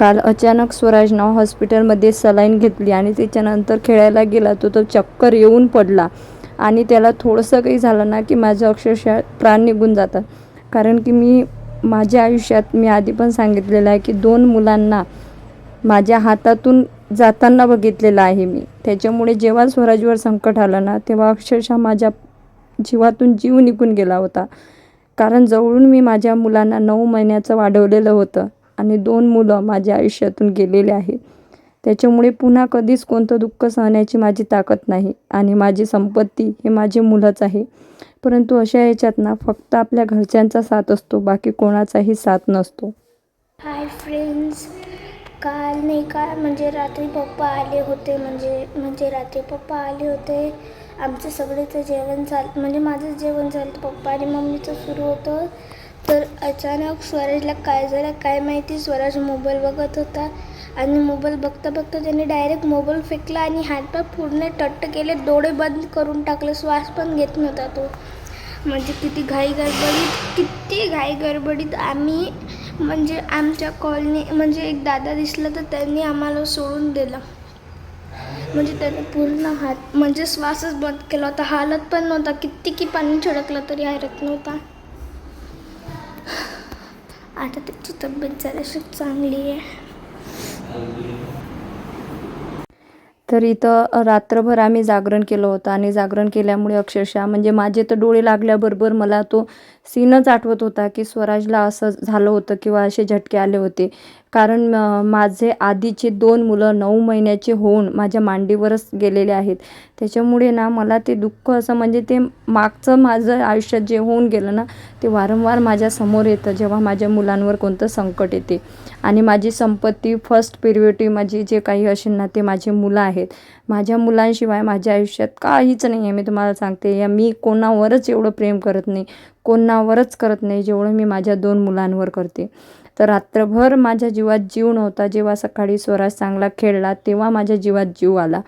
काल अचानक स्वराजनं हॉस्पिटलमध्ये सलाईन घेतली आणि त्याच्यानंतर खेळायला गेला तो तो चक्कर येऊन पडला. आणि त्याला थोडंसं काही झालं ना की माझं अक्षरशः प्राण निघून जातात कारण की मी माझ्या आयुष्यात मी आधी पण सांगितलेलं आहे की दोन मुलांना माझ्या हातातून जाताना बघितलेलं आहे मी. त्याच्यामुळे जेव्हा स्वराजवर संकट आलं ना तेव्हा अक्षरशः माझ्या जीवातून जीव निघून गेला होता. कारण जवळून मी माझ्या मुलांना नऊ महिन्याचं वाढवलेलं होतं. आणि दोन मुलं माझ्या आयुष्यातून गेलेले आहेत. त्याच्यामुळे पुन्हा कधीच कोणतं दुःख सहण्याची माझी ताकद नाही आणि माझी संपत्ती हे माझे मुलंच आहे. परंतु अशा याच्यात ना फक्त आपल्या घरच्यांचा साथ असतो बाकी कोणाचाही साथ नसतो. हाय फ्रेंड्स काल नाही का म्हणजे रात्री पप्पा आले होते म्हणजे म्हणजे रात्री पप्पा आले होते. आमचं सगळेचं जेवण झालं म्हणजे माझं जेवण झालं पप्पा आणि मम्मीचं सुरू होतं. तर अचानक स्वराजला काय झालं काय माहिती? स्वराज मोबाईल बघत होता आणि मोबाईल बघता बघता त्याने डायरेक्ट मोबाईल फेकला आणि हातपाय पूर्ण टट्ट केले डोळे बंद करून टाकले. श्वास पण घेत नव्हता तो. म्हणजे किती घाई गडबडीत किती घाई गडबडीत आम्ही म्हणजे आमच्या कॉलनी म्हणजे एक दादा दिसला तर त्यांनी आम्हाला सोडून दिलं. म्हणजे त्याने पूर्ण हात म्हणजे श्वासच बंद केला होता. हालत पण नव्हता. किती की पाणी छिडकलं तरी हरत नव्हता. आता त्याची तब्येत जराशी चांगली आहे. तर इथं रात्रभर आम्ही जागरण केलं होतं आणि जागरण केल्यामुळे अक्षरशः म्हणजे माझे तर डोळे लागल्याबरोबर मला तो सीनच आठवत होता की स्वराजला असं झालं होतं किंवा असे झटके आले होते. कारण माझे आधीचे दोन मुलं नऊ महिन्याचे होऊन माझ्या मांडीवरच गेलेले आहेत. त्याच्यामुळे ना मला ते दुःख असं म्हणजे ते मागचं माझं आयुष्यात जे होऊन गेलं ना ते वारंवार माझ्यासमोर येतं जेव्हा माझ्या मुलांवर कोणतं संकट येते. आणि माझी संपत्ती फर्स्ट प्रिरियोरिटी माझी जे काही असेल ना ते माझी मुलं आहेत. माझ्या मुलांशिवाय माझ्या आयुष्यात काहीच नाही आहे मी तुम्हाला सांगते या मी कोणावरच एवढं प्रेम करत नाही. कोणावरच करत नाही जेवढं मी माझ्या दोन मुलांवर करते. तर रात्रभर माझ्या जीवात जीव नव्हता जेव्हा सकाळी स्वराज चांगला खेळला तेव्हा माझ्या जीवात जीव आला.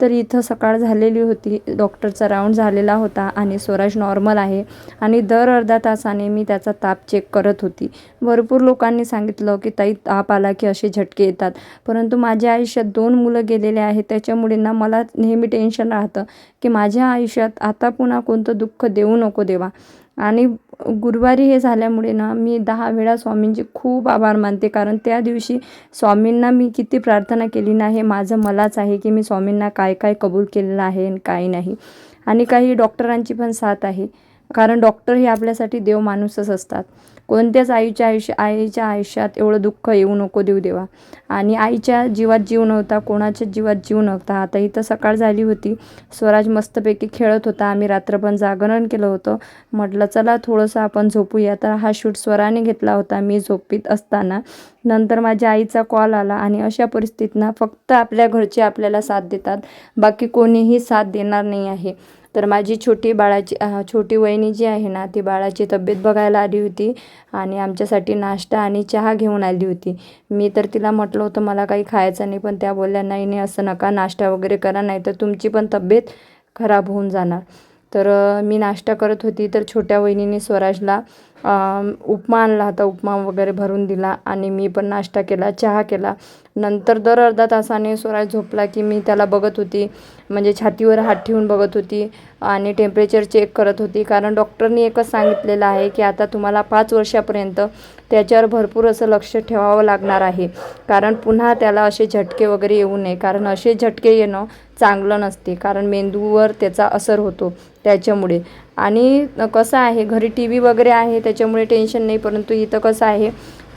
तर इथं सकाळ झालेली होती डॉक्टरचा राऊंड झालेला होता आणि स्वराज नॉर्मल आहे आणि दर अर्धा तासाने मी त्याचा ताप चेक करत होती. भरपूर लोकांनी सांगितलं की ताई ताप आला की असे झटके येतात. परंतु माझ्या आयुष्यात दोन मुलं गेलेले आहेत त्याच्यामुळे ना मला नेहमी टेन्शन राहतं की माझ्या आयुष्यात आता पुन्हा कोणतं दुःख देऊ नको देवा. आणि गुरुवारी हे झाल्यामुळे ना मी दहा वेळा स्वामींचे खूप आभार मानते. कारण त्या दिवशी स्वामींना मी किती प्रार्थना केली ना हे माझं मलाच आहे की मी स्वामींना काय काय कबूल केलेलं आहे आणि काय नाही. आणि काही डॉक्टरांची पण साथ आहे. कारण डॉक्टर हे आपल्यासाठी देव माणूसच असतात. कोणत्याच आईच्या आयुष्य आईच्या आयुष्यात एवढं दुःख येऊ नको देऊ देवा. आणि आईच्या जीवात जीव नव्हता कोणाच्या जीवात जीव नव्हता. आता इथं सकाळ झाली होती. स्वराज मस्तपैकी खेळत होता. आम्ही रात्रभर जागरण केलं होतं. म्हटलं चला थोडंसं आपण झोपूया. तर हा शूट स्वराने घेतला होता मी झोपीत असताना. नंतर माझ्या आईचा कॉल आला आणि अशा परिस्थितीनं फक्त आपल्या घरचे आपल्याला साथ देतात. बाकी कोणीही साथ देणार नाही आहे. तर माझी छोटी बाळाची छोटी वहिनी जी आहे ना ती बाळाची तब्येत बघायला आली होती आणि आमच्यासाठी नाश्ता आणि चहा घेऊन आली होती. मी तर तिला म्हटलं होतं मला काही खायचं नाही. पण त्या बोलल्या नाही नाही असं नका नाश्ता वगैरे करा नाही तर तुमची पण तब्येत खराब होऊन जाणार. तर मी नाश्ता करत होती. तर छोट्या वहिनीने स्वराजला उपमा आणला होता उपमा वगैरे भरून दिला आणि मी पण नाश्ता केला चहा केला. नंतर दर अर्धा तासाने स्वराज झोपला की मी त्याला बघत होती म्हणजे छातीवर हात ठेवून बघत होती आणि टेम्परेचर चेक करत होती. कारण डॉक्टरनी एकच सांगितलेलं आहे की आता तुम्हाला पाच वर्षापर्यंत त्याच्यावर भरपूर असं लक्ष ठेवावं लागणार आहे. कारण पुन्हा त्याला असे झटके वगैरे येऊ नये. कारण असे झटके येणं चांगलं नसते. कारण मेंदूवर त्याचा असर होतो त्याच्यामुळे. आणि कसं आहे घरी टी व्ही वगैरे आहे त्याच्यामुळे टेन्शन नाही परंतु इथं कसं आहे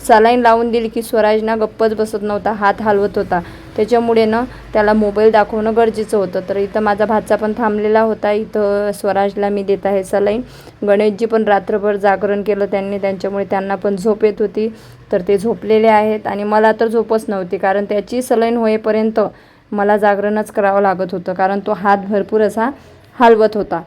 सलाईन लावून दिली की स्वराज ना गप्पच बसत नव्हता हात हलवत होता. त्याच्यामुळे ना त्याला मोबाईल दाखवणं गरजेचं होतं. तर इथं माझा भाचा पण थांबलेला होता. इथं स्वराजला मी देत आहे सलाईन. गणेशजी पण रात्रभर जागरण केलं त्यांनी त्यांच्यामुळे त्यांना पण झोप येत होती. तर ते झोपलेले आहेत आणि मला तर झोपच नव्हती कारण त्याची सलाईन होईपर्यंत मला जागरणच करावं लागत होतं कारण तो हात भरपूर असा हलवत होता.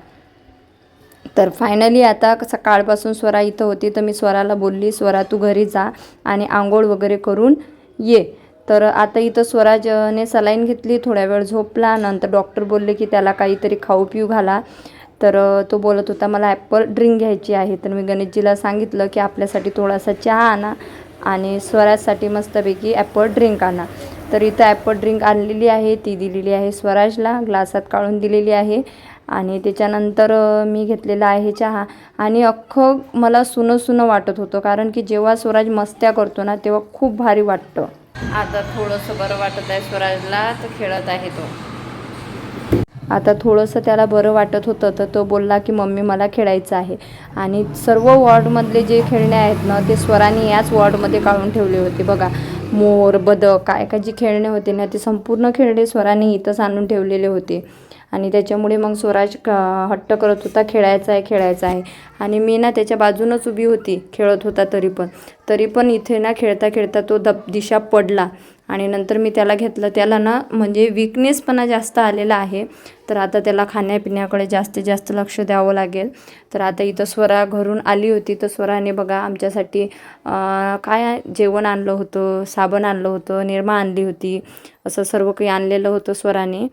तर फायनली आता सकाळपासून स्वरा इथं होती तर मी स्वराला बोलली स्वरा तू घरी जा आणि आंघोळ वगैरे करून ये. तर आता इथं स्वराजने सलाईन घेतली थोड्या वेळ झोपला नंतर डॉक्टर बोलले की त्याला काहीतरी खाऊ पिऊ घाला. तर तो बोलत होता मला ॲपल ड्रिंक घ्यायची आहे. तर मी गणेशजीला सांगितलं की आपल्यासाठी थोडासा चहा आणा आणि स्वराजसाठी मस्तपैकी ॲपल ड्रिंक आणा. तर इथं ॲपल ड्रिंक आणलेली आहे ती दिलेली आहे स्वराजला ग्लासात काढून दिलेली आहे. आणि त्याच्यानंतर मी घेतलेला आहे चहा. आणि अख्खं मला सुनं सुनं वाटत होतं कारण की जेव्हा स्वराज मस्त्या करतो ना तेव्हा खूप भारी वाटतं. आता थोडंसं बरं वाटत आहे स्वराजला तर खेळत आहे तो. आता थोडंसं त्याला बरं वाटत होतं तर तो बोलला की मम्मी मला खेळायचं आहे. आणि सर्व वॉर्डमधले जे खेळणे आहेत ना ते स्वराने याच वॉर्डमध्ये काढून ठेवले होते. बघा मोर बदक काय काय जे खेळणे होते ना ते संपूर्ण खेळणे स्वराने इथंच आणून ठेवलेले होते. आणि त्याच्यामुळे मग स्वराज हट्ट करत होता खेळायचा आहे खेळायचा आहे. आणि मी ना त्याच्या बाजूनच उभी होती खेळत होता तरी पण. तरी पण इथे ना खेळता खेळता तो दब दिशा पडला. आणि नंतर मी त्याला घेतलं. त्याला ना म्हणजे विकनेसपणा जास्त आलेला आहे. तर आता त्याला खाण्यापिण्याकडे जास्तीत जास्त लक्ष द्यावं लागेल. तर आता इथं स्वरा घरून आली होती. तर स्वराने बघा आमच्यासाठी काय जेवण आणलं होतं? साबण आणलं होतं. निरमा आणली होती. असं सर्व काही आणलेलं होतं स्वराने.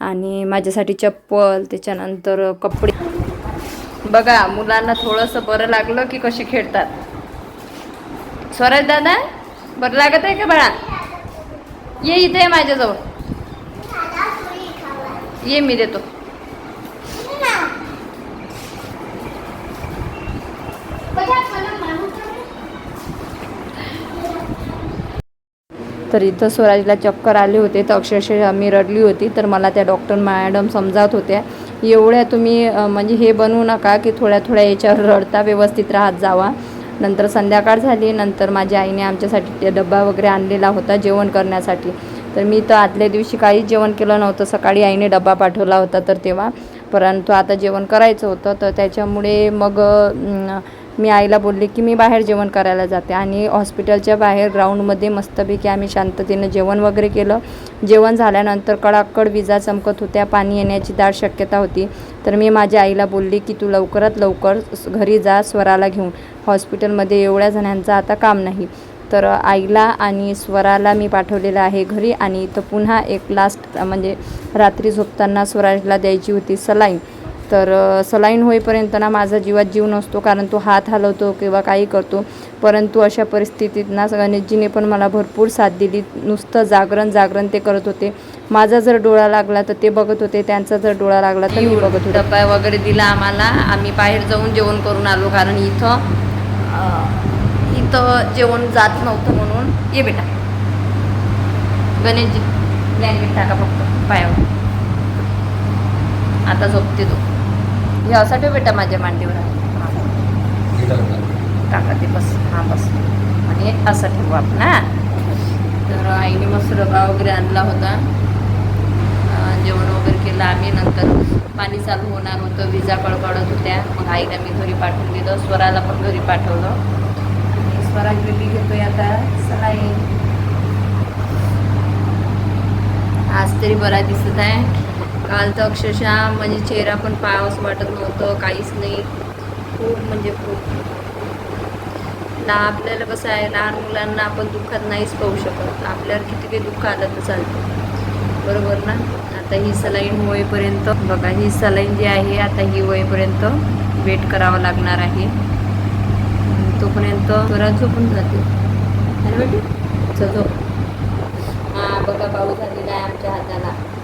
आणि माझ्यासाठी चप्पल त्याच्यानंतर कपडे. बघा मुलांना थोडंसं बरं लागलं की कसे खेळतात. स्वराज दादा बरं लागत आहे का बाळा? ये इथे ये माझ्याजवळ. ये मी देतो. तर इथं स्वराजला चक्कर आले होते तर अक्षरशः मी रडली होती तर मला त्या डॉक्टर मॅडम समजावत होत्या एवढ्या तुम्ही म्हणजे हे बनवू नका की थोड्या थोड्या याच्यावर रडता व्यवस्थित राहत जावा. नंतर संध्याकाळ झाली नंतर माझ्या आईने आमच्यासाठी ते डब्बा वगैरे आणलेला होता जेवण करण्यासाठी. तर मी तर आदल्या दिवशी काहीच जेवण केलं नव्हतं. सकाळी आईने डब्बा पाठवला होता तर तेव्हा परंतु आता जेवण करायचं होतं तर त्याच्यामुळे मग मी आईला बोलले की मी बाहेर जेवण करायला जाते. आणि हॉस्पिटलच्या बाहेर ग्राउंडमध्ये मस्तपैकी आम्ही शांततेनं जेवण वगैरे केलं. जेवण झाल्यानंतर कडाकड विजा चमकत होत्या पाणी येण्याची दाट शक्यता होती. तर मी माझ्या आईला बोलली की तू लवकरात लवकर घरी जा स्वराला घेऊन. हॉस्पिटलमध्ये एवढ्या जणांचं आता काम नाही. तर आईला आणि स्वराला मी पाठवलेलं आहे घरी आणि इथं पुन्हा एक लास्ट म्हणजे रात्री झोपताना स्वराजला द्यायची होती सलाईन. तर सलाईन होईपर्यंत ना माझा जीवात जीव नसतो कारण तो हात हलवतो किंवा काही करतो. परंतु अशा परिस्थितीत ना गणेशजीने पण मला भरपूर साथ दिली. नुसतं जागरण जागरण ते करत होते. माझा जर डोळा लागला तर ते बघत होते. त्यांचा जर डोळा लागला तर मी बघत होते. डब्बा वगैरे दिला आम्हाला. आम्ही बाहेर जाऊन जेवण करून आलो कारण इथं फक्त जेवण जात नव्हतं म्हणून ये बेटा. गणेशजी ब्लँकेट टाका फक्त पायावर. आता झोपते तो. हे असा ठेव बेटा माझ्या मांडीवर. हां. टाका ते बस हां बस. आणि असं ठेवू आपण तर आईने मस्त डबा वगैरे आणला होता. जेवण वगैरे केलं आम्ही. नंतर पाणी चालू होणार होतं. विजा कळकळत होत्या. मग आईला मी घरी पाठवून दिलं. स्वराला पण घरी पाठवलं. स्वराज बेबी घेतोय आता. सलाई आज तरी बरा दिसत आहे. काल तर अक्षरशः म्हणजे चेहरा पण पाहावंच वाटत नव्हतं काहीच नाही. खूप म्हणजे खूप. ना आपल्याला कसं आहे लहान मुलांना आपण दुःखात नाहीच पाहू शकत. आपल्यावर किती काही दुःख आलं तर चालतं. बरोबर ना? आता ही सलाईन होईपर्यंत बघा ही सलाईन जी आहे आता ही होईपर्यंत वेट करावं लागणार आहे. तोपर्यंत परत झोपून जाते. है बेटी? झोप. हां बघा पाऊस झालेला आहे आमच्या हाताला.